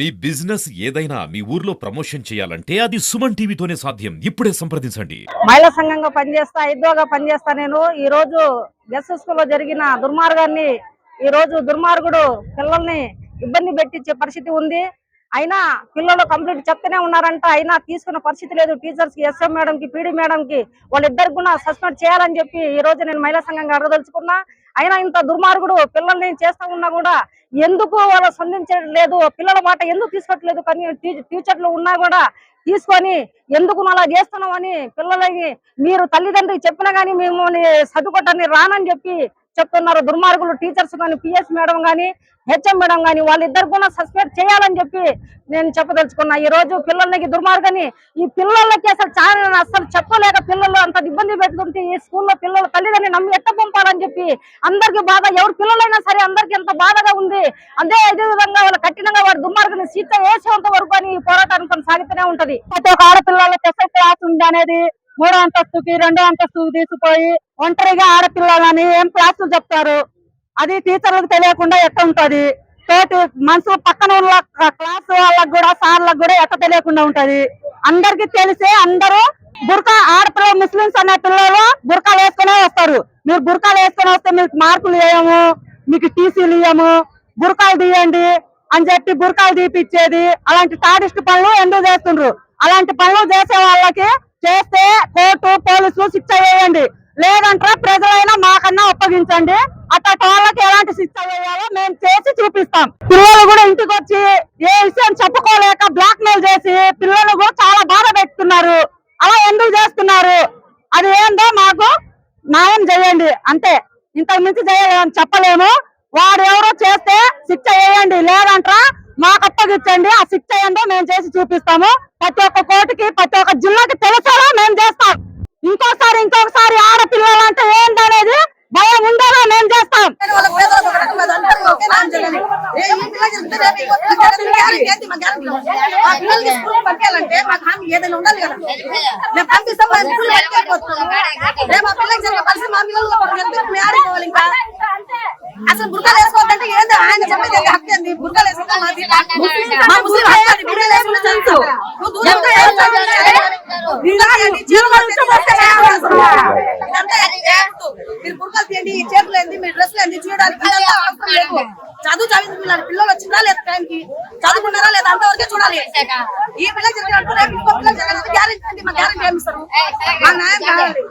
మీ business ఏదైనా మీ ఊర్లో promotion చేయాలంటే అది సుమన్ టీవీతోనే సాధ్యం. ఇప్పుడే సంప్రదించండి. మహిళా సంఘంగా పనిచేస్తా ఇద్దోగా పనిచేస్తా నేను. ఈ రోజు గెస్ట్ స్కూల్లో జరిగిన దుర్మార్గాన్ని ఈ రోజు దుర్మార్గుడు పిల్లల్ని ఇబ్బంది పెట్టించే పరిస్థితి ఉంది. అయినా పిల్లలు కంప్లీట్ చెప్తూనే ఉన్నారంట. అయినా తీసుకున్న పరిస్థితి లేదు. టీచర్స్కి ఎస్ఎం మేడం కి పీడీ మేడం కి వాళ్ళిద్దరికి కూడా సస్పెండ్ చేయాలని చెప్పి ఈ రోజు నేను మహిళా సంఘంగా అడగదలుచుకున్నా. అయినా ఇంత దుర్మార్గుడు పిల్లల్ని చేస్తా ఉన్నా కూడా ఎందుకు వాళ్ళు స్పందించడం లేదు? పిల్లల మాట ఎందుకు తీసుకోవట్లేదు కానీ టీ- టీచర్లు ఉన్నా కూడా తీసుకొని ఎందుకు అలా చేస్తున్నామని పిల్లలకి మీరు తల్లిదండ్రులు చెప్పినా కానీ మేము చదువుకోవటాన్ని రానని చెప్పి చెప్తున్నారు. దుర్మార్గులు టీచర్స్ కానీ పిఎస్ మేడం కానీ హెచ్ఎం మేడం కానీ వాళ్ళిద్దరు కూడా సస్పెండ్ చేయాలని చెప్పి నేను చెప్పదలుచుకున్నా. ఈ రోజు పిల్లలకి దుర్మార్గని ఈ పిల్లలకి అసలు చాలా అసలు చెప్పలేక పిల్లలు అంత ఇబ్బంది పెట్టుకుంటే ఈ స్కూల్లో పిల్లలు తల్లిదండ్రులు నమ్మి ఎట్ట పంపాలని చెప్పి అందరికి బాధ. ఎవరు పిల్లలైనా సరే అందరికి ఎంత బాధగా ఉంది. అదే అదే విధంగా వాళ్ళ కఠినంగా వాడు దుర్మార్గని సీత వేసేంత వరకు అని ఈ పోరాటాన్ని కొనసాగుతూనే ఉంటది. ప్రతి ఒక్క ఆడపిల్లల స్పెషల్ క్లాస్ ఉంది అనేది మూడో అంతస్తుకి రెండో అంతస్తుకి తీసుకుపోయి ఒంటరిగా ఆడపిల్లలని ఏం క్లాసులు చెప్తారు? అది టీచర్లకు తెలియకుండా ఎట్ట ఉంటది? తోటి మనుషులు పక్కన ఉన్న క్లాస్ వాళ్ళకు కూడా సార్లకు కూడా ఎట్ట తెలియకుండా ఉంటది? అందరికి తెలిసే అందరూ బుర్కా ఆడపిల్ల ముస్లిమ్స్ అనే పిల్లలు బుర్కాలు వేసుకునే వస్తారు. మీరు బుర్కాలు వేసుకుని వస్తే మీకు మార్కులు వేయము మీకు టీసీలు ఇయ్యము బుర్కాలు తీయండి అని చెప్పి బుర్కాలు తీపిచ్చేది. అలాంటి టారిస్ట్ పనులు ఎందుకు చేస్తుండ్రు? అలాంటి పనులు చేసే వాళ్ళకి చేస్తే కోర్టు పోలీసులు శిక్ష వేయండి. లేదంటే ప్రజలైనా మాకన్నా ఒప్పగించండి అట్లాంటి వాళ్ళకి ఎలాంటి శిక్ష వేయాలో మేము చేసి చూపిస్తాం. పిల్లలు కూడా ఇంటికి వచ్చి ఏ విషయం చెప్పుకోలేక బ్లాక్ మెయిల్ చేసి పిల్లలు కూడా చాలా బాధ పెడుతున్నారు. అలా ఎందుకు చేస్తున్నారు? అది ఏందో మాకు న్యాయం చేయండి. అంతే. ఇంతకు మించి చేయలేమని చెప్పలేము. వాడు ఎవరో చేస్తే శిక్ష వేయండి. లేదంటారా మాకు అప్పగించండి ఆ శిక్ష ఏందో మేము చేసి చూపిస్తాము. ప్రతి ఒక్క కోటికి ప్రతి ఒక్క జిల్లాకి తెలిసేలా మేము చేస్తాం. ఇంకోసారి ఇంకొకసారి ఆడపిల్లలు అంటే ఏంటనేది భయం ఉండేలా మేము చేస్తాం. ఏదైనా ఉండాలి కదా మేము పంపిస్తాం మా జరిగే పరిస్థితి మా పిల్లలు ఇంకా అసలు బుర్కాలు వేసుకోవద్దంటే ఏంది ఆయన చెప్పేది? హక్కు ఏంది? బుర్కాలు? మీరు తీయండి ఈ చేతులు ఏంది మీ డ్రెస్లు ఏంది చూడడానికి చదువు చదివింది పిల్లలు పిల్లలు వచ్చిందా లేదా టైంకి? చదువుకున్నారా లేదా అంతవరకే చూడాలి. ఈ పిల్లలు జరిగినట్టు రేపు ఇంకో పిల్లలు జరగాలంటే గ్యారెంటీ మా గ్యారెంటీ ఏమి ఇస్తారు? మా న్యాయం కావాలి.